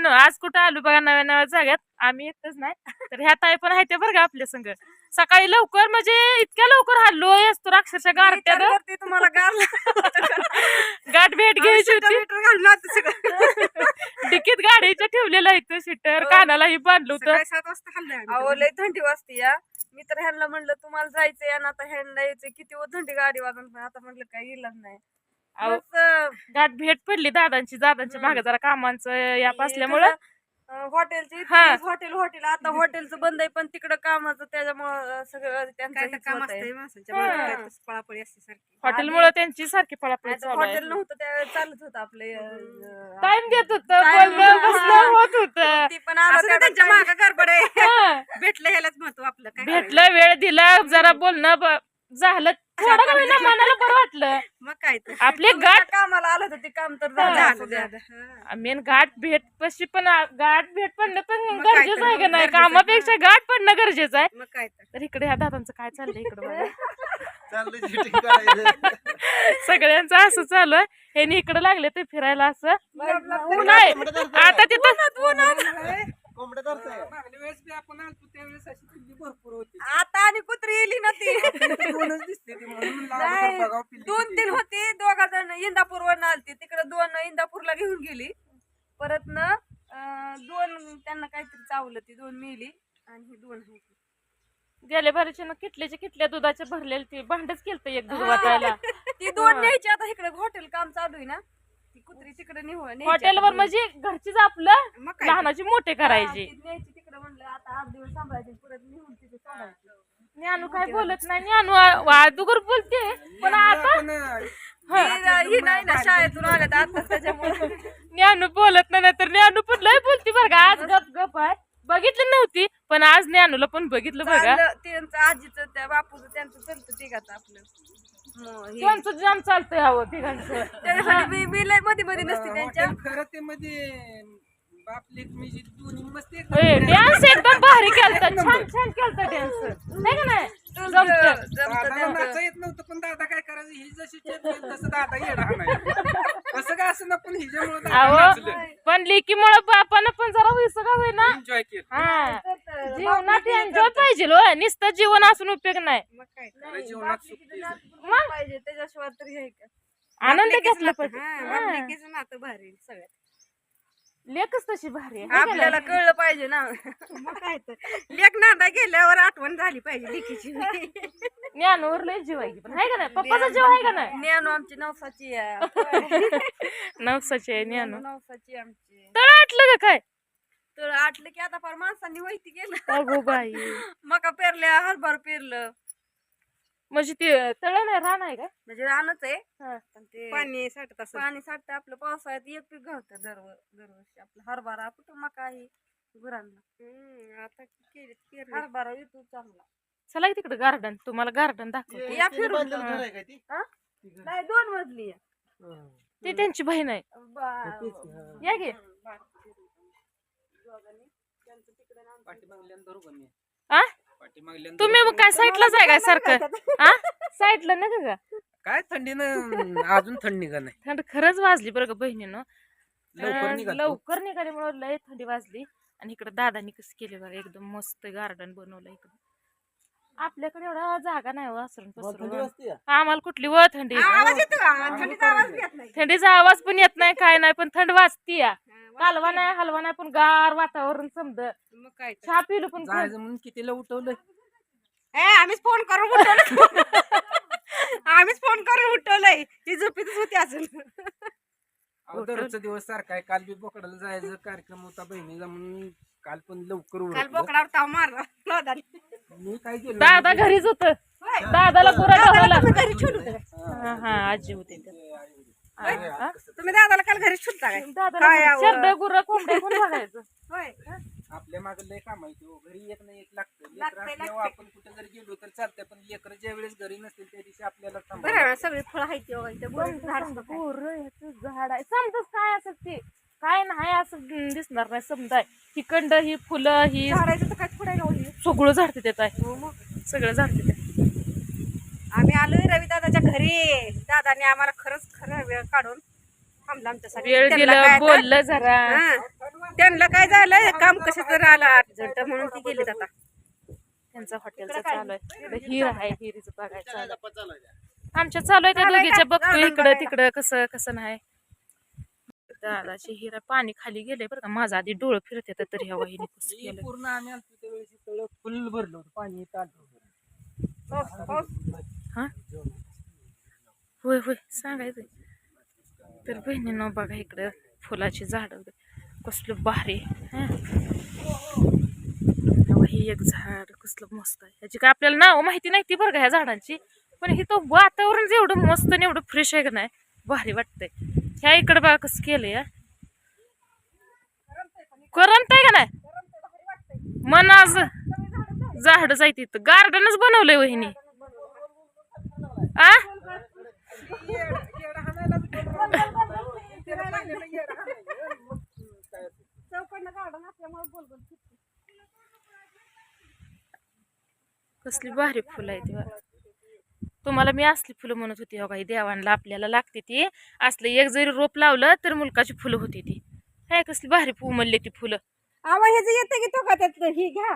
मैत्रिणीनं आज कुठं आलो बघा नव्या नव्या जाग्यात आम्ही एकटच नाही. तर ह्या ताई पण आहे ते बरं का आपल्या संग. सकाळी लवकर म्हणजे इतक्या लवकर हल्लो असतो अक्षरशः करते तुम्हाला गार गाठ भेट घ्यायची होती. घालून आता सगळं. डिकीत गाडीच्या ठेवलेलं इथं सीटर कानालाही बांधलं होतं. सात वाजता हल्ले अहो लय थंडी वाजते या. मी तर ह्यांना म्हणलं तुम्हाला जायचंय आणि आता ह्यांना यायचंय. किती व थंडी गाडी वाजून पण आता म्हणलं काय इलाज नाही. अहो, गाठ भेट पडली दादांची दादांच्या मागे जरा कामांचं याप असल्यामुळं. हॉटेलची हा. Hotel hotel. आता हॉटेलचं बंद आहे पण तिकडं कामाचं त्याच्यामुळं सगळं त्यांचं काय तर हेच काम होतंय. असतंय माणसाच्या हा. मागे काय तर पळापळी असते सारखी. हॉटेलमुळे त्यांची सारखी पळापळी चालू हॉटेल नव्हतं त्यावेळेस चालत होतं आपले टाइम देत होत Time बसणं होतं. होत ती पण असं त्यांच्या मागे गडबड आहे. भेटलं ह्यालाच महत्त्व आपलं काय? भेटलं वेळ दिला जरा बोलणं ब- झालं. थोडं का होईना मनाला बरं वाटलं. मग काय तर. आपले गाठ कामाला आलं होतं ते काम तर. झालं झालं हा. मेन गाठ भेट पशी पण गाठ भेट पडणं पण मग काय गरजेचं तर, आहे का नाही? गरजेचं आहे. कामापेक्षा गाठ पडणं गरजेचं आहे. मग काय तर. तर इकडे ह्या दादांचं काय चाललंय इकडे बघा. चाललंय shooting करायचं. सगळ्यांचं असं चालू आहे. ह्यानी इकडे लागले ते फिरायला असं. ऊन नाही. आता तिथं कोंबडं धरतंय. मागल्या वेळेस बी आपण आलतो त्यावेळेस अशी थंडी भरपूर होती. आता आणि कुत्री येली ना ती. दोनच दिसते ती म्हणून म्हणलं नाही, अगोदर बघावं पिल्ली दोन. तीन होती दोघा जण. इंदापूरवर आलती. तिकडे दोन इंदापूरला घेऊन गेली. परत ना अं, दोन त्यांना काहीतरी चावलं ती दोन मेली आणि ही दोन. गेल्या बारीच्या ना किटल्याच्या किटल्या दुधाच्या भरलेले ते भांडच केलं एक दूध वाटायला ती दोन न्यायची. आता इकडे हॉटेल काम चालू आहे ना. ती कुत्री तिकडे निघू हॉटेलवर म्हणजे घरचीच आपलं मग काय तर. लहानाची मोठे करायचे. न्यायची तिकडे म्हणलं आता आठ दिवस सांभाळायचे परत निघून तिथे सोडायची. ज्ञानू काय बोलत नाही. ज्ञानू वादुगर बोलते. पण आता आपण, ही ही नाही ना शाळेतून आल्यात आता त्याच्यामुळे. ज्ञानू बोलत नाही तर ज्ञानू पण लय बोलती बरं का. आज गप गप आहे. बघितलं नव्हती पण आज ज्ञानूला पण बघितलं बघा त्यांचं आजीचं त्या बापूचं त्यांचं चलतं तिघाचं आपलं. त्यांचं जाम चालतंय हवं तिघांचं. त्याच्यासाठी मी मी लयमध्ये मध्ये नसते त्यांच्या. खरं ते मध्ये बाप लेक मी जी दोन्ही मस्त एक डान्स एकदम भारी केलता. छान छान केलता डान्स नाही का नाही? जमतं. जमतं दादाला त्यांचं. नाचा येत नव्हतं पण दादा काय करायचं? ही जशी घेईल तसं दादा येडा नाही. असं असं ना पण हिच्यामुळे अहो पण लेकीमुळे बापानं पण जरा होईस का होईना एन्जॉय केलं. हा. करतं. जीवनात एन्जॉय पाहिजे लो नुसतं जीवन असून उपयोग नाही. मग काय? जीवनात सुख पाहिजे त्याच्याशिवाय तरी आनंद घेतला पाहिजे. हा, नातं भारी सगळ्यात. लेकच तशी भारी आहे, आपल्याला? कळलं पाहिजे ना. मग काय तर. लेक नांदा गेल्यावर आठवण झाली पाहिजे लेकीची ज्ञानवर लय जीव आहे की पण आहे का नाही? पप्पाचा जीव आहे का नाही? ज्ञानू आमची नवसाची आहे. नवसाची आहे ज्ञानू. नवसाची आमची. तळ आटलं का काय? तर आटलं की आता फार माणसांनी वैती गेलं अगो बाई. मका पेरल्या हरभर पेरलं. म्हणजे ते तळ नाही रान आहे का म्हणजे रानच आहे हा. पण ते पाणी साठत असं पाणी साठतं आपलं पावसाळ्यात एक पीक घालतं दर दरवर्षी आपलं हरभरा कुठं मका आहे गुरांना आता केली पेरणी. हरभरा येतो चांगला चला तिकडे गार्डन तुम्हाला गार्डन दाखवते या फिरून. ती? हा? नाही दोन मजली आहे. ती त्यांची बहीण आहे बा-. या गे? आ तुम्ही मग काय साईडलाच आहे काय सारखं? हा? साईडला नका का? काय थंडीनं अजून थंडी का नाही? थंड खरंच वाजली बरं का बहिणीनं. लवकर निघाल लवकर निघाल्यामुळे लय थंडी वाजली. आणि इकडे दादानी कसं केले बघा एकदम मस्त गार्डन बनवलं इकडं. आपल्याकडे एवढा जागा नाही हो थंडी पसरून? आम्हाला कुठली व थंडी? आवाज येतो का? थंडीचा आवाज बी येत नाही. थंडीचा आवाज पण येत नाही काय नाही पण थंड वाजती या हा, कालवा नाही हलवा नाही पण गार वातावरण समज मग काय तर. चहा पिलं पण जायचं म्हणून कितीला उठवलं. ए आम्हीच फोन करून उठवलं. आम्हीच फोन करून उठवलंय. ती झोपीतच होती अजून. दररोजचा दिवस सारखा आहे. काल बी बोकडाला जायचं कार्यक्रम होता बहिणीचा म्हणून काल पण लवकर काल. बोकडावर ताव मारला. दादाने. मी काय केलं दादा घरीच होत. दादाला पुरा ढवळला हा हा आजी होते. हा. तुम्ही दादाला काल घरी सुटता काय? दादाला काय गुर कोंबड्या कोण बघायचं? होय. आपल्या मागे लय काम आहे. घरी एक ना एक लागतं लेकरं लागतंय, असल्यावर आपण कुठे जर गेलो तर चालतंय पण लेकर ज्या वेळेस घरी नसतील त्या दिवशी आपल्याला बरं आहे ना, सगळी फळं आहेत ती बघा, इथं बोरीचं झाड असतं काय. पोरं ह्याचं झाड आहे. समजच काय असं ते? काय नाही असं हम्म, दिसणार नाही. समजाय ही कंड ही फुलं ही झाडाचं तर काय थोडं गावली सगळं झाडते त्यात आहे. हो मग. सगळं झाडते त्यात. आम्ही आलोय रवी दादाच्या घरी. दादाने आम्हाला खरंच खरं वेळ काढून थांबलं आमच्यासाठी. वेळ त्यांना दिलं काय आता- बोललं जरा. हा. त्यांना काय झालं काम कसं तर आलं अर्जंट म्हणून ती आता. त्यांचं हॉटेलचं चालू आहे. इकडं हिर आहे हिरीचं बघायचं चालू आहे. आमच्या चालू आहे त्या चालू आहे दोघीच्या का? बघतो इकडं. तिकडं कसं कसं नाही. दादाची हिरा पाणी खाली गेले बरं का. माझं आधी डोळं फिरत येतं तरी ह्या वाहिनी कसं हो, केलं पूर्ण आम्ही आलतो त्यावेळेस सगळं फुल भरलं होतं. पाणी येत आलं होतं. पाऊस- पाऊस. हा? होय होय सांगायचं तर बहिणीनं बघा इकडं फुलाची झाडं कसलं भारी हां? हे एक झाड कसलं मस्त आहे. ह्याची काय आपल्याला नाव माहिती नाही ती बरं का ह्या झाडांची. पण हे तो वातावरण एवढं मस्त आणि एवढं फ्रेश आहे का नाही भारी वाटतंय. ह्या इकडं बघा कसं केलंय करमत आहे का नाही? मन आज झाड जायत इथं गार्डनच बनवलंय वहिनी. आ चौकडनं गार्डन असल्यामुळे गोल गोल फिरते. कसली भारी फुलं आहे ती तुम्हाला मी असली फुलं म्हणत होती हो काही देवांना आपल्याला लागते ती. असलं एक जरी रोप लावलं तर मुलकाची फुलं होती ती. काय कसली भारी उमलली ती फुलं. आवा ह्याचं येतं की तो का त्यातलं ही घ्या.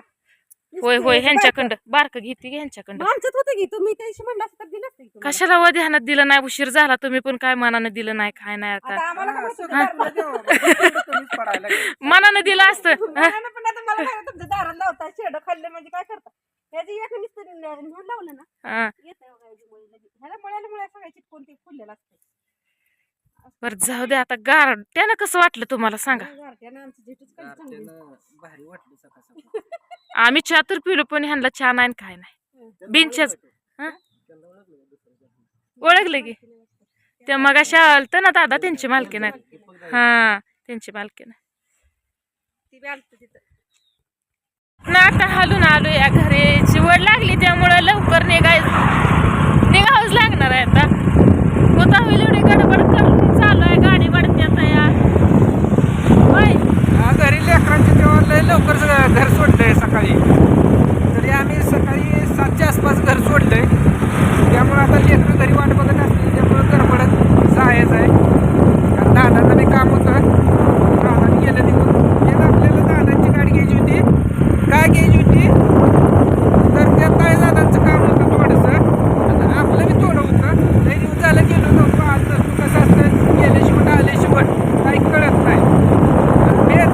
होय होय ह्यांच्याकडं. बारकं घेते की ह्यांच्याकडं. आमच्यात होतं की तुम्ही त्या दिवशी म्हणलं असतं तर दिलं असतं की. कशाला व ध्यानात दिलं नाही उशीर झाला तुम्ही पण काय मनानं दिलं नाही काय नाही आता. आम्हाला माहिती होतं पडायला लागलं. मनानं दिलं असतं हं? मला पण आता मला काय तुमच्या दारात लावता शेड खाल्ले म्हणजे काय करता? याची एक नुसतं म्हणून लावलं ना हा. येत ह्याला मुळ्याला मुळ्या सगळ्याची कोणती फुललेलं असते बरं जाऊ दे आता गार त्यानं कसं वाटलं तुम्हाला सांगा. गारठ्यानं आमची झेटूच कधी चांगली. गारठ्यानं भारी वाटलं सकाळ सकाळ. आम्ही चहा तर पिलो पण ह्यांना चहा नाही आणि काय नाही. बिनच्याच हं? ओळखलं की ते मग अशा आलतं ना दादा त्यांची मालकी नाही हा त्यांची मालकी नाही ना आता हालून आलो या घरी. चिवड लागली त्यामुळं लवकर निघाय निघावंच लागणार आहे आता. होता होईल एवढी गडबड करून चालू आहे गाडी वाढते तयार. होय. हा, घरी लय लवकर घर सोडलंय सकाळी. तरी आम्ही सकाळी सातच्या आसपास घर सोडलंय त्यामुळे आता लेकरं घरी वाट बघत असतील त्यामुळे गडबडत जायचं आहे आणि दादाचं बी काम होतं दादाने गेलं निघून त्याला आपल्याला दादांची गाडी घ्यायची होती काय घ्यायची होती तर त्या ताई दादांचं काम होतं थोडंसं आणि आपलं बी थोडं होतं लई दिवस झालं गेलो नव्हतो आज नसतो कसं असतं गेल्याशिवाय आल्याशिवाय काही कळत नाही आणि मेन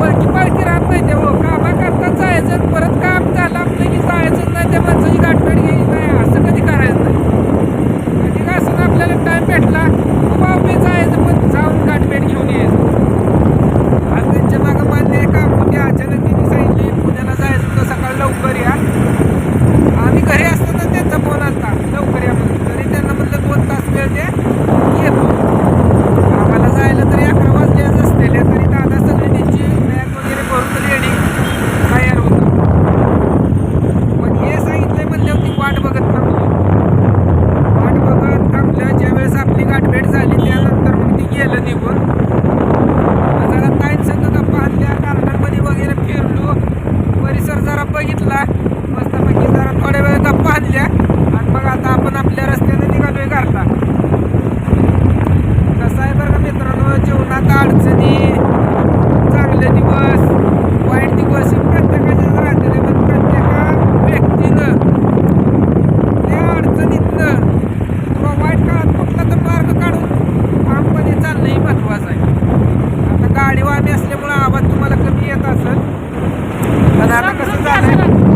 वळकी पाळकी राहत नाही ते हो कामा करता जायचं आणि परत काम झालं आपलं की जायचं नाही त्या माणसाची गाठभेट घ्यायची नाही असं कधी करायचं नाही कधी का असं आपल्याला टाइम भेटला बाबा मी जायचं पण जाऊन गाठभेट घेऊन यायचं आज त्यांच्या मागं मान्य आहे काम होते अचानक त्यांनी सांगितले पुण्याला जायचं होतं सकाळी लवकर या आम्ही घरी असताना त्यांचा फोन आलता लवकर या म्हणून तरी त्यांना म्हटलं दोन तास वेळ द्या येतो आम्हाला जायला तरी अकरा वाजलेच असलेले तरी दादा सगळी त्यांची बॅग वगैरे भरून रेडी तयार होतं पण हे सांगितलंय म्हणले होती वाट बघत थांबली वाट बघत थांबलं ज्यावेळेस आपली गाठभेट झाली त्यानंतर मग ती गेलं निघून मग जरा ताईंसंग गप्पा आणल्या गार्डनमध्ये वगैरे फिरलो परिसर जरा बघितला. मस्तपैकी जरा थोड्या वेळ गप्पा आणल्या आणि मग आता आपण आपल्या रस्त्याने निघालोय घरला. कसं आहे बरं का मित्रांनो जीवनात अडचणी चांगले दिवस वाईट दिवस प्रत्येकाच्याच प्रत्येकाचेच राहते पण प्रत्येका व्यक्तीनं त्या अडचणीतनं किंवा वाईट काळात कुठला तर मार्ग काढून ठामपणे चालणं हे महत्वाचं आहे. आता गाडी वाहने असल्यामुळं आवाज तुम्हाला कमी येत असेल. कर्नाटक सुद्धा